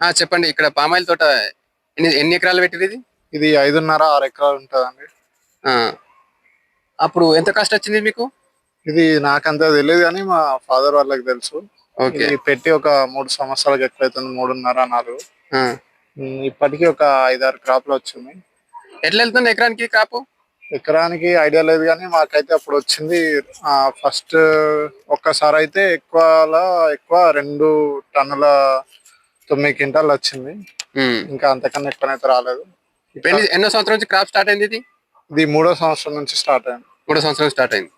ఆ, చెప్పండి ఇక్కడ పామాయిల్ తోట ఎన్ని ఎన్ని ఎకరాలు పెట్టిరు ఇది? ఇది ఐదున్నర ఆరు ఎకరాలు ఉంటుందండి. ఆ. అప్పుడు ఎంత కాస్ట్ వచ్చింది మీకు? ఇది నాకంత తెలియదు కానీ మా ఫాదర్ వాళ్ళకి తెలుసు. ఓకే. ఇది పెట్టి ఒక మూడు సంవత్సరాలకు ఎక్కువైతుంది మూడున్నర నాలుగు. ఆ. ఉమ్, ఇప్పటికీ ఒక ఐదారు క్రాప్లు వచ్చింది. ఎట్లా వెళ్తుంది ఎకరానికి క్రాప్? ఎకరానికి ఐడియా లేదు కానీ మాకైతే అప్పుడు వచ్చింది. ఫస్ట్ ఒక్కసారి అయితే ఎక్కువలా ఎక్కువ రెండు టన్నుల తొమ్మిది క్వింటాలు వచ్చింది. ఇంకా అంతకన్నా ఎక్కువనైతే రాలేదు. ఎన్ని సంవత్సరం నుంచి క్రాప్ స్టార్ట్ అయింది ఇది? ఇది మూడో సంవత్సరం నుంచి స్టార్ట్ అయింది. మూడో సంవత్సరం స్టార్ట్ అయింది.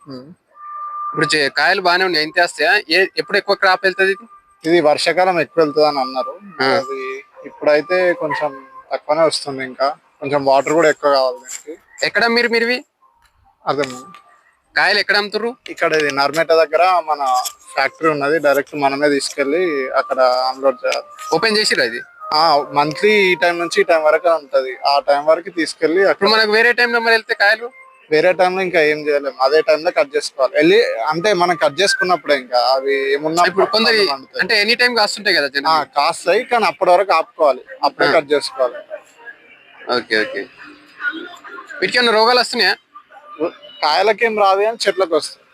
ఇప్పుడు కాయలు బాగానే ఉన్నాయి ఎంత వస్తాయా? ఏ ఎప్పుడు ఎక్కువ క్రాప్ వెళ్తుంది ఇది? ఇది వర్షాకాలం ఎక్కువ వెళ్తుంది అని అన్నారు అది ఇప్పుడైతే కొంచెం తక్కువనే వస్తుంది ఇంకా. కొంచెం వాటర్ కూడా ఎక్కువ కావాలి దీనికి. ఎక్కడ మీరు మీరువి అర్థం కాయలు ఎక్కడ అమ్ముతుర్రు? ఇక్కడ ఇది నర్మేట దగ్గర మన ఫ్యాక్టరీ ఉన్నది డైరెక్ట్ మనమే తీసుకెళ్ళి అక్కడ అన్లోడ్ చేయాలి ఓపెన్ చేసిరా ఇది? ఆ మంత్లీ ఈ టైం నుంచి ఈ టైం వరకు ఉంటది. ఆ టైం వరకు తీసుకెళ్ళి అక్కడ ఇప్పుడు మనకు వేరే టైంలో మరి వెళ్తే కాయలు? వేరే టైంలో ఇంకా ఏం చేయలేము అదే టైంలో కట్ చేసుకోవాలి. వెళ్ళి అంటే మనం కట్ చేసుకున్నప్పుడే ఇంకా అవి ఏమున్నా ఇప్పుడు కొందరి అంటే ఎనీ టైం కాస్తుంటాయి కదా జనం కాస్తాయి కానీ అప్పటి వరకు ఆపుకోవాలి. అప్పుడే కట్ చేసుకోవాలి. Okay okay. వీటికి ఏమైనా రోగాలు వస్తున్నాయా? కాయలకేం రాదు కానీ చెట్లకు వస్తాయి.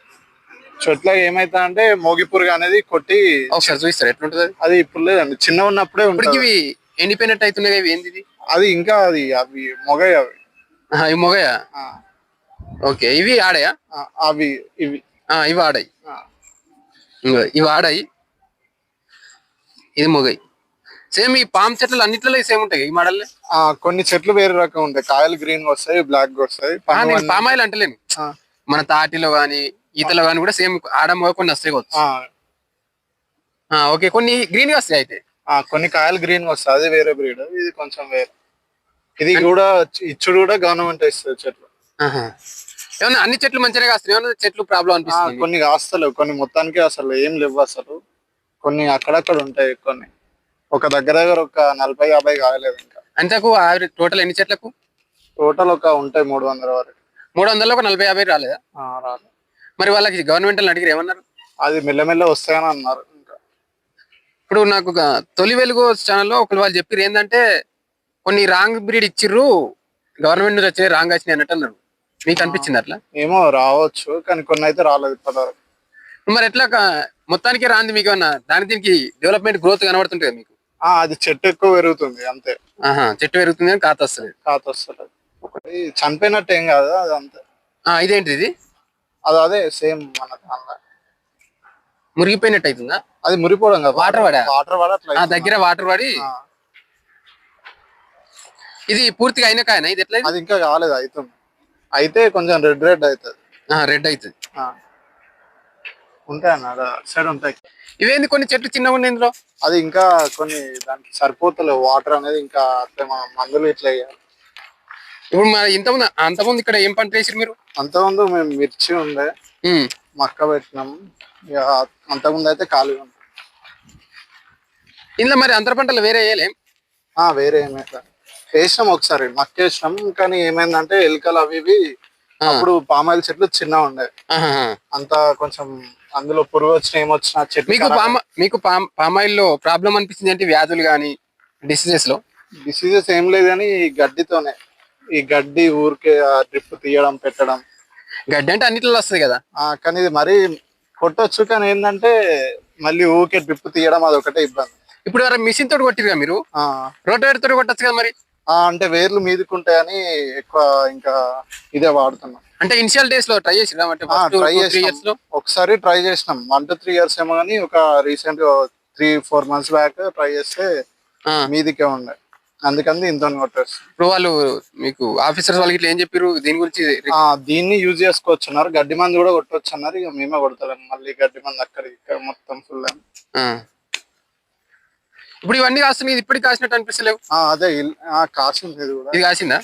చెట్లకు ఏమైతా అంటే మోగి పురుగు అనేది కొట్టి ఒకసారి చూపిస్తారు? ఎట్లుంటుంది? అది ఇప్పుడు లేదండి. చిన్న ఉన్నప్పుడే ఇప్పటికి ఉంటుంది ఇవి ఎండిపోయినట్టు అవుతున్నాయి ఇవి ఏంది ఇది? అది ఇంకా అది అవి మొగయి అవి. ఆహా, ఇవి మొగయా ఆ, ఓకే ఇవి ఆడాయా? ఆ, అవి ఇవి. ఆ, ఇవి ఆడాయి. ఆ. ఇంగో ఇవి ఆడాయి. ఇది మొగయి సేమ్ ఈ పామ్ చెట్లు అన్నిట్లలో సేమ్ ఉంటాయి ఈ మోడల్ ఆ, కొన్ని చెట్లు వేరే రకం ఉంటాయి. కాయలు గ్రీన్ వస్తాయి బ్లాక్ వస్తాయి. నేను పామ్ ఆయిల్ అంటలేను. మన తాటిలో గాని ఈతలో గాని కూడా సేమ్ ఆడ మొగ కొన్ని వస్తాయి కావచ్చు. ఓకే. కొన్ని గ్రీన్గా వస్తాయి అయితే. ఆ, కొన్ని కాయలు గ్రీన్ వస్తాయి. అది వేరే బ్రీడ్ ఇది కొంచెం వేరే. ఇది కూడా ఇచ్చుడు కూడా గవర్నమెంట్ ఇస్తుంది చెట్లు. ఏమన్నా అన్ని చెట్లు మంచిగా కాస్తున్నాయి? ఏమన్నా చెట్లు ప్రాబ్లం అనిపిస్తుంది? కొన్ని కాస్తలేవు. కొన్ని మొత్తానికి అసలు ఏం లేవు అసలు. కొన్ని అక్కడక్కడ ఉంటాయి కొన్ని. ఒక దగ్గర దగ్గర ఒక నలభై యాభై కాయలేదు ఇంకా. అంతకు టోటల్ ఎన్ని చెట్లకు? టోటల్ ఒక ఉంటాయి మూడు వందల వరకు. మూడు వందల్లో ఒక నలభై యాభై రాలేదా? రాలేదు మరి వాళ్ళకి గవర్నమెంట్ అడిగారు ఏమన్నారు? అది మెల్లమెల్ల వస్తాయని అన్నారు ఇంకా. ఇప్పుడు నాకు ఒక తొలి వెలుగు ఛానల్లో ఒకరు వాళ్ళు చెప్పారు ఏంటంటే కొన్ని రాంగ్ బ్రీడ్ ఇచ్చిర్రు గవర్నమెంట్ నుంచి వచ్చే రాంగ్ వచ్చినాయి అన్నట్టు అన్నారు. మీకు అనిపించింది అట్లా? ఏమో రావచ్చు కానీ కొన్ని అయితే రాలేదు ఇప్పటివరకు. మరి ఎట్లా మొత్తానికి రాంది మీకు ఏమన్నా? దాని దీనికి డెవలప్మెంట్ గ్రోత్ కనబడుతుంటుంది మీకు? ఆ, అది చెట్టు ఎక్కువ పెరుగుతుంది అంతే. చెట్టు పెరుగుతుంది కానీ కాత వస్తుంది కాత వస్తుంది చనిపోయినట్టు ఏం కాదు అది అంతే. ఆ, ఇదేంటి ఇది? అది అదే సేమ్ మన దానిలో. మురిగిపోయినట్టు అవుతుందా అది మురిపోవడం కదా. పడా? వాటర్ పడ అట్లా ఆ దగ్గర వాటర్ పడి ఇది పూర్తిగా అయిన? కాయనా ఇది ఎట్లా అది ఇంకా కాలేదు అవుతుంది అయితే కొంచెం రెడ్ రెడ్ అవుతుంది. రెడ్ అవుతుంది. ఉంటాయి అన్న సైడ్ ఉంటాయి. ఇవేంది కొన్ని చెట్లు చిన్నగా ఉన్నాయి ఇందులో? అది ఇంకా కొన్ని దానికి సరిపోతలేవు వాటర్ అనేది ఇంకా అట్లా మనం మందులు ఇట్లా వేయాలి. ఇప్పుడు మన ఇంతకుముందు అంతకుముందు ఇక్కడ ఏం పంట వేసారు మీరు? అంతకుముందు మేము మిర్చి ఉండే. మక్క పెట్టినాం. ఇక అంతకుముందు అయితే ఖాళీగా ఉంది ఇందులో మరి అంతర పంటలు వేరే వేయలేం? ఆ, వేరే ఏమైతే వేసినాం ఒకసారి మక్క వేసినాం కానీ ఏమైందంటే ఎలుకలు అవి ఇవి అప్పుడు పామాయిల్ చెట్లు చిన్న ఉండే. ఆహాహా. అంత కొంచెం అందులో పురుగు వచ్చిన ఏమొచ్చినా చెట్లు మీకు పామ మీకు పామ్ పామాయిల్లో ప్రాబ్లం అనిపించింది అంటే వ్యాధులు కానీ డిసీజెస్లో? డిసీజెస్ ఏం లేదు కానీ ఈ గడ్డితోనే. ఈ గడ్డి ఊరికే డ్రిప్ తీయడం పెట్టడం. గడ్డి అంటే అన్నిట్లో వస్తుంది కదా? ఆ, కానీ ఇది మరీ కొట్టొచ్చు కానీ ఏంటంటే మళ్ళీ ఊరికే డ్రిప్ తీయడం అది ఒకటే ఇబ్బంది. ఇప్పుడు ఎవరైనా మిషన్ తోటి కొట్టిరుగా మీరు? ఆ, రోటవేటర్ తోటి కొట్టచ్చు కదా మరి? ఆ, అంటే వేర్లు మీదకుంటాయని ఎక్కువ ఇంకా ఇదే వాడుతున్నాం. అంటే ఇనిషియల్ డేస్లో ట్రై చేసిరా అంటే ఆ, ఫస్ట్ ట్రై ఇయర్స్లో చేసినాం. ఒకసారి ట్రై చేసినాం. వన్ టు త్రీ ఇయర్స్ ఏమో కానీ ఒక recent three four months back try చేస్తే ఆ, మీదికే ఉండే. అందుకని ఇంత ఇప్పుడు వాళ్ళు మీకు ఆఫీసర్స్ వాళ్ళకి ఇట్లా ఏం చెప్పారు దీని గురించి ఆ, దీన్ని యూజ్ చేసుకోవచ్చు అన్నారు గడ్డి మంది కూడా కొట్టవచ్చు అన్నారు ఇక మేమే కొడతలేం. మళ్ళీ గడ్డి మంది అక్కడ ఇక్కడ మొత్తం ఫుల్ ఆ. ఇప్పుడు ఇవన్నీ కాస్తున్నాయి. ఇది ఇప్పటికి కాసినట్టు అనిపిస్తలేవు. అదే ఇల్- ఆ, కాసింది ఇది కూడా. ఇది కాసిందా?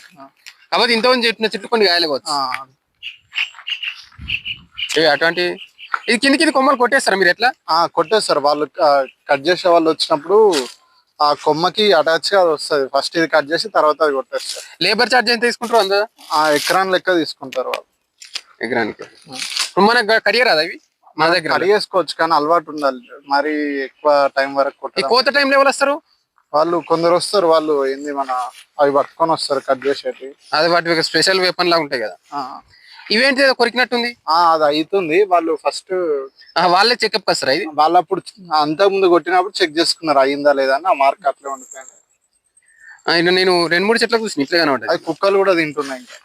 కాబట్టి ఇంతమంది చెప్పిన చెట్లు కొన్ని గాయలేవచ్చు ఆ, ఏ అటువంటి ఇది కిందికి ఇది కొమ్మలు కొట్టేస్తారా మీరు ఎట్లా? ఆ, కొట్టేస్తారు. వాళ్ళు కట్ చేసే వాళ్ళు వచ్చినప్పుడు ఆ కొమ్మకి అటాచ్గా అది వస్తుంది. ఫస్ట్ ఇది కట్ చేసి తర్వాత అది కొట్టేస్తారు. లేబర్ ఛార్జ్ ఎంత తీసుకుంటారు అందా ఆ ఎకరాన్ లెక్క తీసుకుంటారు వాళ్ళు. ఎకరానికి. ఇప్పుడు మనకు కడియరా అవి మన దగ్గర కట్ చేసుకోవచ్చు కానీ అలవాటు ఉండాలి. మరి ఎక్కువ టైం వరకు ఈ కోత టైంలో ఎవరు వస్తారు? వాళ్ళు కొందరు వస్తారు. వాళ్ళు ఏంది మన అవి పట్టుకొని వస్తారు కట్ చేసేటి అది వాటి స్పెషల్ వెపన్ లాగా ఉంటాయి కదా. ఇవేంటి ఏదో కొరికినట్టుంది? ఆ, అది అవుతుంది వాళ్ళు ఫస్ట్ ఆ, వాళ్ళే చెకప్ వస్తారా ఇది? వాళ్ళు అప్పుడు అంతకు ముందు కొట్టినప్పుడు చెక్ చేసుకున్నారు అయిందా లేదా అని ఆ మార్క్ అట్లే ఉండిపోయింది. ఆ, నేను రెండు మూడు చెట్లకు చూసిన ఇట్లా కనబడ్డాయి అది కుక్కలు కూడా తింటున్నాయి ఇంకా.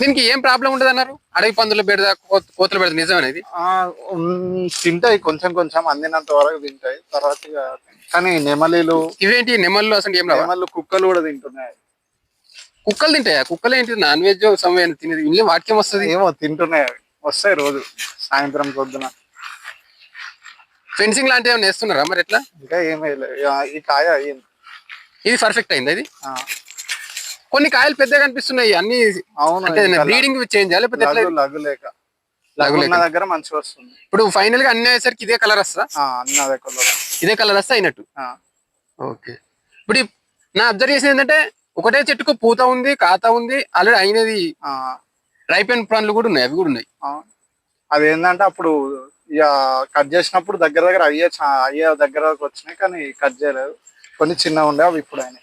దీనికి ఏం ప్రాబ్లం ఉండదు అన్నారు? అడవి పందుల బెడద కో- కోతుల బెడద నిజమనేది ఆ, ఉమ్, తింటాయి కొంచెం కొంచెం అందినంత వరకు తింటాయి. తర్వాత ఇక కానీ నెమలీలు ఇవేంటి నెమళ్ళు అసలు ఏం రావా? నెమళ్ళు కుక్కలు కూడా తింటున్నాయి. కుక్కలు తింటాయా? కుక్కలు ఏంటి? నాన్ వెజ్ సమయం తినేది. ఇల్లు వాటికేం వస్తుంది? ఏమో తింటున్నాయి. వస్తాయి రోజు సాయంత్రం పొద్దున. ఫెన్సింగ్ లాంటివి ఏమైనా వేస్తున్నారా మరి ఎట్లా? ఇంకా ఏమీ ఈ కాయ అయ్యింది. ఇది పర్ఫెక్ట్ అయింది అది ఆ, కొన్ని కాయలు పెద్దగా కనిపిస్తున్నాయి అన్ని అవును అంటే ఇంకా బ్రీడింగ్ చేంజ్ లేకపోతే ఎట్లా? లఘు లేక. లఘు లేక. ఉన్న దగ్గర మంచిగా వస్తుంది. ఇప్పుడు ఫైనల్గా అన్ని అయ్యేసరికి ఇదే కలర్ వస్తుందా? ఆ, అన్ని అదే కలర్ ఇదే కలర్ వస్తే అయినట్టు. ఓకే. ఇప్పుడు ఈ- నా అబ్జర్వ్ చేసింది ఏంటంటే ఒకటే చెట్టుకు పూత ఉంది కాత ఉంది ఆల్రెడీ అయినది రైపెన్ పండ్లు కూడా ఉన్నాయి అవి కూడా ఉన్నాయి. అది ఏంటంటే అప్పుడు ఇక కట్ చేసినప్పుడు దగ్గర దగ్గర అయ్యే అయ్యే దగ్గర వచ్చినాయి కానీ కట్ చేయలేదు. కొన్ని చిన్న ఉండే అవి ఇప్పుడు అయినాయి.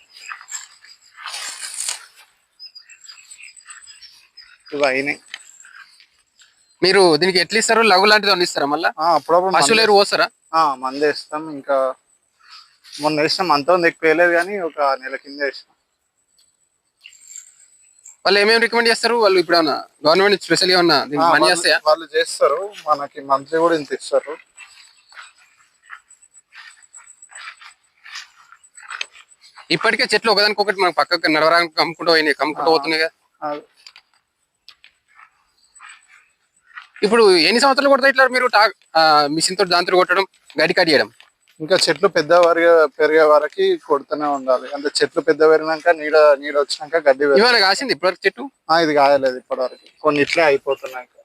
ఇవి అయినాయి. మీరు దీనికి ఎట్లా ఇస్తారు లఘు లాంటిది ఇస్తారా మళ్ళీ? అప్పుడప్పుడు పశువులు ఎరువు పోస్తారా? ఆ, మందు వేస్తాం ఇంకా మొన్న వేసినాం అంత ఎక్కువ వేయలేదు కానీ ఒక నెల కింద వేసినాం. వాళ్ళు ఏమేమి రికమెండ్ చేస్తారు? వాళ్ళు ఇప్పుడు ఏమన్నా గవర్నమెంట్ స్పెషల్ ఏమన్నా దీనికి మనీ వాళ్ళు- వస్తాయా? వాళ్ళు చేస్తారు. మనకి మంత్లీ కూడా ఇంత ఇస్తారు. ఇప్పటికే చెట్లు ఒకదానికొకటి మనకు పక్కకు నడవడానికి కమ్ముకుంటూ పోయినాయి. కమ్ముకుంటూ పోతున్నాయి కదా ఇప్పుడు ఎన్ని సంవత్సరాలు కొడతాయి ఇట్లా మీరు మిషన్ తోటి దాంతో కొట్టడం గడి కట్ చేయడం? ఇంకా చెట్లు పెద్ద పెరిగే పెరిగే వరకు కొడుతూనే ఉండాలి. అంటే చెట్లు పెద్ద పెరిగినాక నీడ నీడ వచ్చినాక గడ్డి పెరుగు- ఇవాళ కాసింది ఇప్పటివరకు చెట్టు? ఆ, ఇది కాయలేదు ఇప్పటివరకు. కొన్ని ఇట్లే అయిపోతున్నాయి ఇంకా.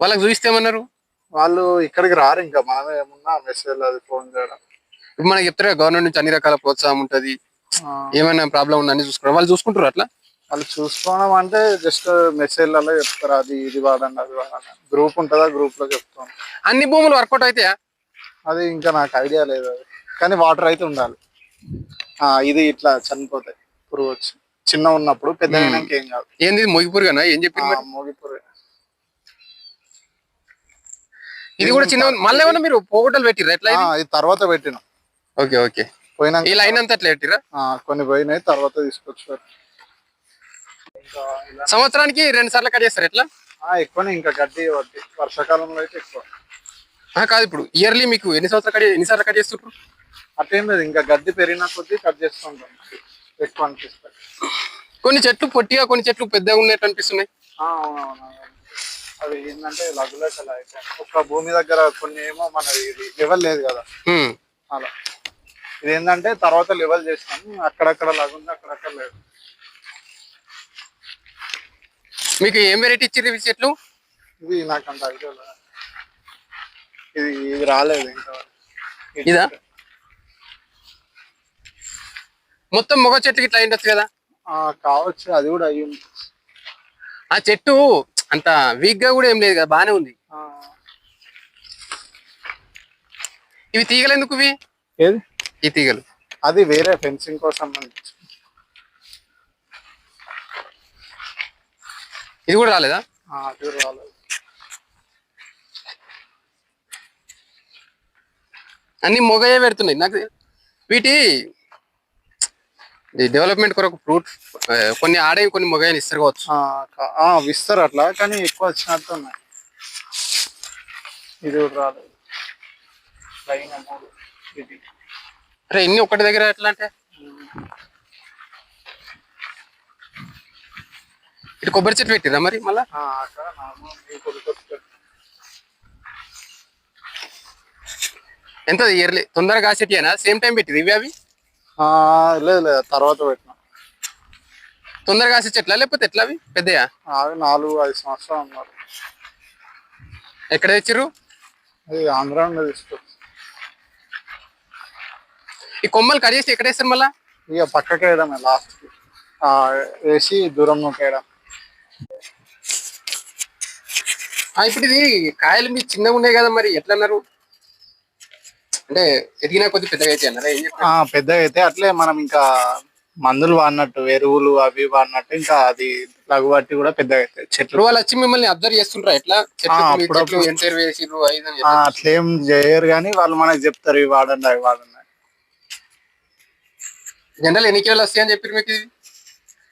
వాళ్ళకి చూపిస్తేమన్నారు వాళ్ళు ఇక్కడికి రారు ఇంకా. మనమే ఏమున్నా మెసేజ్ అది ఫోన్ చేయడం. ఇప్పుడు మనకి చెప్తారు గవర్నమెంట్ నుంచి అన్ని రకాల ప్రోత్సాహం ఉంటది. ఆ, ఏమైనా ప్రాబ్లం ఉందని చూసుకుంటారు వాళ్ళు చూసుకుంటారు అట్లా? వాళ్ళు చూసుకోవడం అంటే జస్ట్ మెసేజ్లలో చెప్తారు. అది ఇది వాడండి అది వాడండి గ్రూప్ ఉంటుందా? గ్రూప్లో చెప్తాం. అన్ని భూములు వర్కౌట్ అవుతాయా? అది ఇంకా నాకు ఐడియా లేదు అది. కానీ వాటర్ అయితే ఉండాలి. ఆ, ఇది ఇట్లా చనిపోతాయి పురుగు వచ్చి చిన్న ఉన్నప్పుడు పెద్ద అయినాక ఏం కాదు. ఏంది మొగిపూరుగానా ఏం చెప్పింది ఆ, మరి? మోగి పురుగు. ఇది కూడా చిన్న మళ్ళీ ఏమన్నా మీరు పోగొట్టలు పెట్టిర్రా? ఎట్లా ఇది? తర్వాత పెట్టినాం. Okay okay. పోయినాక ఈ లైన్ అంతా ఎట్లా పెట్టిరా కొన్ని పోయినాయి తర్వాత తీసుకొచ్చారు ఇంకా సంవత్సరానికి రెండు సార్లు కట్ చేస్తారు ఎట్లా? ఎక్కువనే ఇంకా గడ్డి వడ్డీ. వర్షాకాలంలో అయితే ఎక్కువ. కాదు ఇప్పుడు ఇయర్లీ మీకు ఎన్ని సంవత్సరాలు కట్ ఎన్ని సార్లు కట్ చేస్తుంటారు అట్లేం లేదు ఇంకా గడ్డి పెరిగిన కొద్దీ కట్ చేస్తుంటాం ఎక్కువ అనిపిస్తుంది. కొన్ని చెట్లు పొట్టిగా కొన్ని చెట్లు పెద్దగా ఉన్నట్టు అనిపిస్తున్నాయి. అవునవును అవి ఏంటంటే లఘులేక అలా. ఒక భూమి దగ్గర కొన్ని ఏమో మన ఇది లెవెల్ లేదు కదా. అలా. ఇది ఏంటంటే తర్వాత లెవెల్ చేసినాం. అక్కడక్కడ లాగుంది అక్కడక్కడ లేదు. మీకు ఏం వెరైటీ ఇచ్చారు ఇవి చెట్లు? ఇది నాకు అంత ఐడియా లేదు. ఇది ఇది రాలేదు ఇంకా. ఇదా? మొత్తం మొగ చెట్లు ఇట్లా ఉండొచ్చు కదా? ఆ, కావచ్చు. అది కూడా అయ్యింది ఆ చెట్టు అంత వీక్గా కూడా ఏం లేదు కదా బానే ఉంది. ఇవి తీగలు ఎందుకు ఇవి? ఏది? ఈ తీగలు. అది వేరే ఫెన్సింగ్ కోసం ఇది కూడా రాలేదా? అది రాలేదు. అన్ని మొగయే పెడుతున్నాయి. నాకు వీటి డెవలప్మెంట్ కొరకు ఫ్రూట్ కొన్ని ఆడవి కొన్ని మొగయని ఇస్తారు కావచ్చు. విస్తారు అట్లా కానీ ఎక్కువ వచ్చినట్టు ఉన్నాయి. ఇది ఇది. అరే ఇన్ని ఒకటి దగ్గర ఎట్లా అంటే? ఇటు కొబ్బరి చెట్టు పెట్టిరా మరి మళ్ళా ఆ, అక్కడ నార్మల్ ఈ కొడుకు ఎంత ఇయర్లీ తొందరగా కాసేటియేనా సేమ్ టైం పెట్టిరు ఇవి అవి? లేదు లేదు. తర్వాత పెట్టిన. తొందరగా కాసే చెట్లా లేకపోతే ఎట్లా అవి? పెద్దయా? అవి నాలుగు ఐదు సంవత్సరాలు ఉన్నారు. ఎక్కడ తెచ్చిర్రు? ఆంధ్ర ఈ కొమ్మలు కట్ చేసి ఎక్కడ వేస్తారు మళ్ళా? ఇక పక్కకి వేయడమే లాస్ట్ వేసి దూరం నూకేయడం ఆ, ఇప్పుడు ఇది కాయలు మీ చిన్నగా ఉన్నాయి కదా మరి. ఎట్లా అన్నారు అంటే ఎదిగినా కొద్ది పెద్దగా అయితే అన్నారా? ఏం చెప్పారు? ఆ పెద్దగా అయితే అట్లే మనం ఇంకా మందులు వాడినట్టు ఎరువులు అవి వాడినట్టు ఇంకా అది లఘుబట్టి కూడా పెద్దగా అవుతాయి చెట్లు. ఇప్పుడు వాళ్ళు వచ్చి మిమ్మల్ని అబ్జర్వ్ చేస్తుంటారా? ఎట్లా? చెట్లు ఆ, మీ. చెట్లు వేసిర్రు అని. అట్లేం చేయరు కానీ వాళ్ళు మనకి చెప్తారు ఇవి వాడండి అవి వాడండి జనరల్ ఎన్ని కిలోలు వస్తాయని చెప్పారు మీకు ఇది?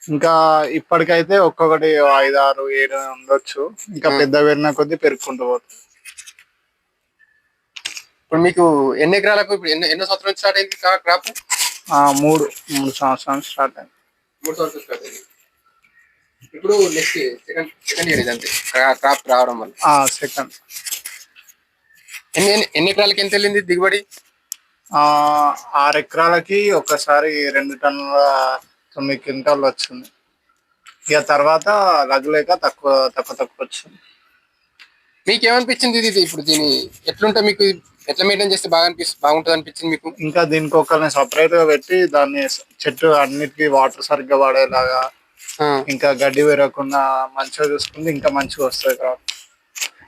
ఇంకా ఇప్పటికైతే ఒక్కొక్కటి ఐదు ఆరు ఏడు ఉండొచ్చు. ఇంకా పెద్ద పెరిగిన కొద్దీ పెరుగుకుంటూ పోతుంది. ఇప్పుడు మీకు ఎన్ని ఎకరాలకు ఇప్పుడు ఎన్నో ఎన్నో సంవత్సరం స్టార్ట్ అయింది క్రాప్? మూడు మూడు సంవత్సరాలు స్టార్ట్ అయింది. మూడు సంవత్సరాలు స్టార్ట్ అయింది. ఇప్పుడు next second second year crop రావడం వల్ల. సెకండ్ ఎన్ని ఎన్ని- ఎకరాలకి ఎంత వెళ్ళింది దిగుబడి? ఆరు ఎకరాలకి ఒకసారి రెండు టన్నుల తొమ్మిది క్వింటాల్ వచ్చింది. ఇక తర్వాత రగులేక తక్కువ తక్కువ తక్కువ వచ్చింది. మీకు ఏమనిపించింది ఇది ఇప్పుడు దీని ఎట్లుంటే మీకు ఎట్లా మెయింటైన్ చేస్తే బాగా అనిపిస్తుంది బాగుంటుంది అనిపించింది మీకు? ఇంకా దీనికి ఒకరిని సపరేట్గా పెట్టి దాన్ని చెట్టు అన్నిటికీ వాటర్ సరిగ్గా పడేలాగా ఆ. ఇంకా గడ్డి పెరగకుండా మంచిగా చూసుకుంటే ఇంకా మంచిగా వస్తుంది కాబట్టి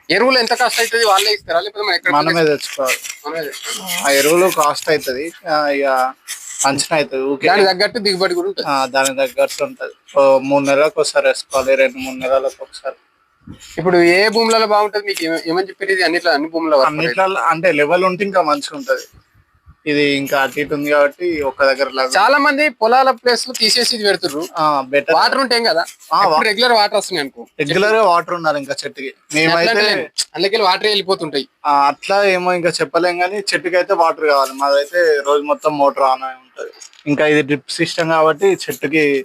ఎరువులు ఎంత కాస్ట్ అవుతుంది వాళ్ళే ఇస్తారా? లేకపోతే మనమే తెచ్చుకోవాలి? ఆ ఎరువులు కాస్ట్ అవుతుంది ఇక మంచిగా అవుతుంది ఊకే. దానికి తగ్గట్టు దిగుబడి కూడా ఉంటుంది. ఆ, దానికి తగ్గట్టు ఉంటది. మూడు నెలలకు ఒకసారి వేసుకోవాలి రెండు మూడు నెలలకు ఒకసారి. ఇప్పుడు ఏ భూములలో బాగుంటుంది మీకు? ఏమ- ఏమని చెప్పారు ఇది అన్నిట్లో అన్ని అవుతుంది. అన్నిట్లలో అంటే లెవెల్ ఉంటే ఇంకా మంచిగా ఉంటది. ఇది ఇంకా అటు ఇటు ఉంది కాబట్టి ఒక దగ్గర చాలా మంది పొలాల ప్లేస్లో తీసేసి ఇది పెడుతుర్రు. బెటర్ వాటర్ ఉంటాయి కదా? రెగ్యులర్ వాటర్ వస్తున్నాయి అనుకో. రెగ్యులర్గా వాటర్ ఉండాలి ఇంకా చెట్టుకి. మేమైతే అందుకే వాటర్ వెళ్ళిపోతుంటాయి. ఆ, అట్లా ఏమో ఇంకా చెప్పలేం కానీ చెట్టుకి అయితే వాటర్ కావాలి. మాదైతే రోజు మొత్తం మోటార్ ఆన్ అయి ఉంటది. ఇంకా ఇది డ్రిప్ సిస్టమ్ కాబట్టి చెట్టుకి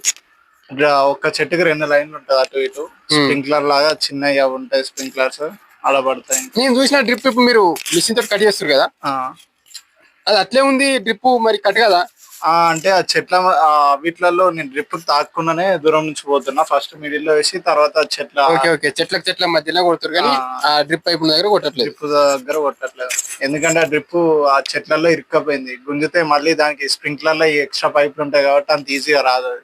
ఒక్క చెట్టుకి రెండు లైన్లు ఉంటది అటు ఇటు. స్ప్రింక్లర్ లాగా చిన్నవి అవి ఉంటాయి స్ప్రింక్లర్స్ అలా పడతాయి. నేను చూసిన డ్రిప్ ఇప్పుడు మీరు మిషన్ తోటి కట్ చేస్తారు కదా. అది అట్లే ఉంది డ్రిప్ మరి కట్ కదా? అంటే ఆ చెట్ల వీటిలలో నేను డ్రిప్ తాకుండానే దూరం నుంచి పోతున్నా. ఫస్ట్ మిడిల్లో వేసి తర్వాత చెట్ల ఓకే ఓకే. చెట్లకు చెట్ల మధ్యలో కొడుతారు కానీ ఆ. డ్రిప్ పైప్ దగ్గర కొట్టట్లేదు. డ్రిప్ దగ్గర కొట్టట్లేదు. ఎందుకంటే ఆ డ్రిప్ ఆ చెట్లలో ఇరుక్కపోయింది. గుంజితే మళ్ళీ దానికి స్ప్రింక్లర్లో ఎక్స్ట్రా పైపులు ఉంటాయి కాబట్టి అంత ఈజీగా రాదు అది.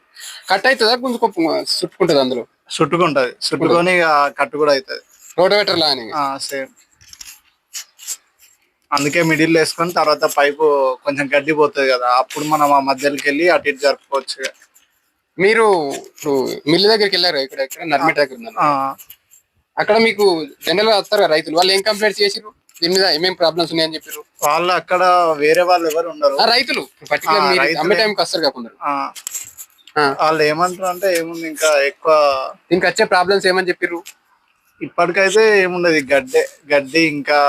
కట్ అవుతుందా? గుంజుకో చుట్టుకుంటుంది అందులో. చుట్టుకుంటది. చుట్టుకొని ఇక కట్టు కూడా అవుతుంది. రోటోవేటర్ లా అని సేమ్. అందుకే మిడిల్ వేసుకొని తర్వాత పైపు కొంచెం గడ్డి పోతుంది కదా. అప్పుడు మనం ఆ మధ్యలోకి వెళ్ళి అటు ఇటు జరుపుకోవచ్చు. మీరు ఇప్పుడు మిల్లు దగ్గరికి వెళ్ళారు? ఇక్కడ ఇక్కడ నర్మిట దగ్గర ఉన్నారు అక్కడ మీకు జనరల్ వస్తారు రైతులు. వాళ్ళు ఏం కంప్లైంట్ చేసిరు దీని మీద ఏమేం ప్రాబ్లమ్స్ ఉన్నాయని చెప్పారు వాళ్ళు అక్కడ వేరే వాళ్ళు ఎవరు ఉండరు. రైతులు. పర్టికులర్. అమ్మే టైంకి వస్తారు కాకుండా వాళ్ళు ఏమంటారు అంటే ఏముంది ఇంకా ఎక్కువ దీనికి వచ్చే ప్రాబ్లమ్స్ ఏమని చెప్పారు ఇప్పటికైతే ఏముండదు గడ్డే గడ్డి ఇంకా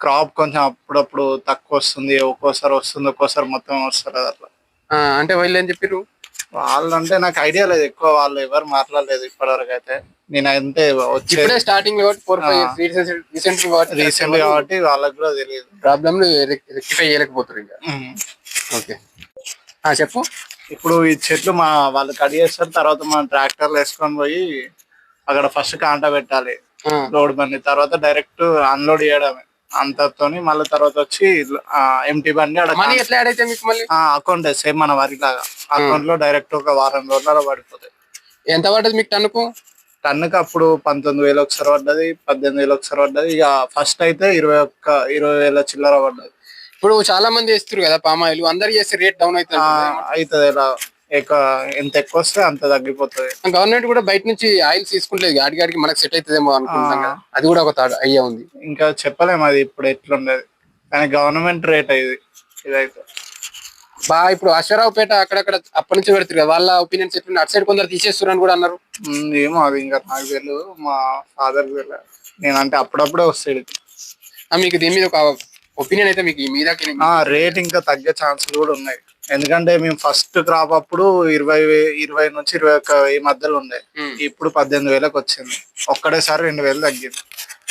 క్రాప్ కొంచెం అప్పుడప్పుడు తక్కువ వస్తుంది ఒక్కోసారి వస్తుంది ఒక్కోసారి మొత్తం వస్తుంది అట్లా. అంటే వాళ్ళు ఏం చెప్పారు వాళ్ళంటే నాకు ఐడియా లేదు ఎక్కువ వాళ్ళు ఎవరు మాట్లాడలేదు ఇప్పటివరకు అయితే నేను అయితే వచ్చే స్టార్టింగ్ రీసెంట్ రీసెంట్ కాబట్టి వాళ్ళకి కూడా తెలియదు. ప్రాబ్లమ్ రెక్టిఫై చేయలేకపోతారు ఇంకా. ఓకే చెప్పు. ఇప్పుడు ఈ చెట్లు మా వాళ్ళు కట్ చేస్తారు తర్వాత మనం ట్రాక్టర్లు వేసుకొని పోయి అక్కడ ఫస్ట్ కాంట పెట్టాలి లోడ్ బండి తర్వాత డైరెక్ట్ అన్లోడ్ చేయడమే. అంతతోని మళ్ళీ తర్వాత వచ్చి ఎంటీ బండి అకౌంట్ సేమ్ మన వరి లాగా అకౌంట్లో డైరెక్ట్ ఒక వారం రోజులలో పడిపోతాయి. ఎంత పడుతుంది మీకు టన్నుకు? టన్నుకి అప్పుడు పంతొమ్మిది వేలు ఒకసారి పడ్డది పద్దెనిమిది వేలు ఒకసారి పడ్డది. ఇక ఫస్ట్ అయితే ఇరవై ఒక్క ఇరవై వేల చిల్లర పడ్డది. ఇప్పుడు చాలా మంది వేస్తారు కదా పామాయిల్ అందరు చేస్తే రేట్ డౌన్ అవుతుంది అవుతుంది ఇలా ఎక్కువ ఎంత ఎక్కువ వస్తే అంత తగ్గిపోతుంది. గవర్నమెంట్ కూడా బయట నుంచి ఆయిల్ తీసుకుంటలేదు గాడి గాడికి మనకు సెట్ అవుతుందేమో అనుకుంటాం కదా. అది కూడా ఒక థాట్ అయ్యా ఉంది. ఇంకా చెప్పలేము అది ఇప్పుడు ఎట్లుండేది. కానీ గవర్నమెంట్ రేట్ ఇది ఇదైతే. బాగా ఇప్పుడు అశ్వరావుపేట అక్కడక్కడ అప్పటి నుంచి పెడతారు కదా వాళ్ళ ఒపీనియన్స్ ఎట్లుంది అటు సైడ్ కొందరు తీసేస్తారు అని కూడా అన్నారు. ఏమో అది ఇంకా నాకు తెలియదు మా ఫాదర్ తెలియదు నేనంటే అప్పుడప్పుడే వస్తాడు మీకు దీని మీద ఒక ఒపీనియన్ అయితే మీకు ఆ రేట్ ఇంకా తగ్గే ఛాన్సులు కూడా ఉన్నాయి. ఎందుకంటే మేము ఫస్ట్ క్రాప్ అప్పుడు ఇరవై ఇరవై నుంచి ఇరవై ఒక్క ఈ మధ్యలో ఉండే. ఉమ్. ఇప్పుడు పద్దెనిమిది వేలకు వచ్చింది. ఒక్కడేసారి రెండు వేలు తగ్గింది.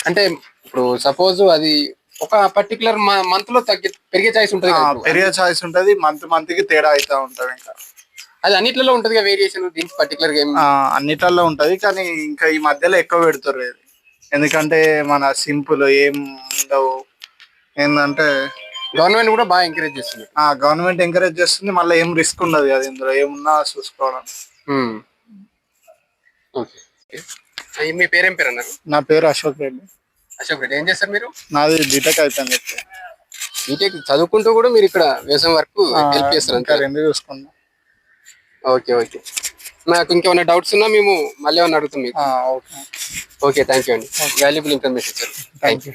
అంటే ఇప్పుడు సపోజ్ అది ఒక పర్టికులర్ మంత్లో తగ్గి పెరిగే ఛాయిస్ ఉంటుంది. పెరిగే ఛాయిస్ ఉంటది. మంత్ మంత్కి తేడా అవుతా ఉంటది ఇంకా. అది అన్నిట్లలో ఉంటది వేరియేషన్ దీనికి పర్టికులర్గా అన్నిట్లలో ఉంటది. కానీ ఇంకా ఈ మధ్యలో ఎక్కువ పెడుతుర్రు ఎందుకంటే మన సింపుల్ ఏం ఉండవు. ఏంటంటే గవర్నమెంట్ కూడా బాగా ఎంకరేజ్ చేస్తుంది. ఆ గవర్నమెంట్ ఎంకరేజ్ చేస్తుంది. మళ్ళీ ఏం రిస్క్ ఉండదు అది ఇందులో. ఏమున్నా చూసుకోవడం. ఓకే. మీ పేరేం పేరు అన్నారు నా పేరు అశోక్ రెడ్డి. అశోక్ రెడ్డి. ఏం చేస్తారు మీరు? నాది బీటెక్ అయిపోయింది ఇప్పుడు. బీటెక్ చదువుకుంటూ కూడా మీరు ఇక్కడ వ్యవసాయం వరకు హెల్ప్ చేస్తారు అంతే. రెండు చూసుకున్నాం. Okay okay. నాకు ఇంకేమైనా డౌట్స్ ఉన్నా మేము మళ్ళీ ఏమైనా అడుగుతాం మీకు. ఓకే. థ్యాంక్ యూ అండి. Valuable information sir thank you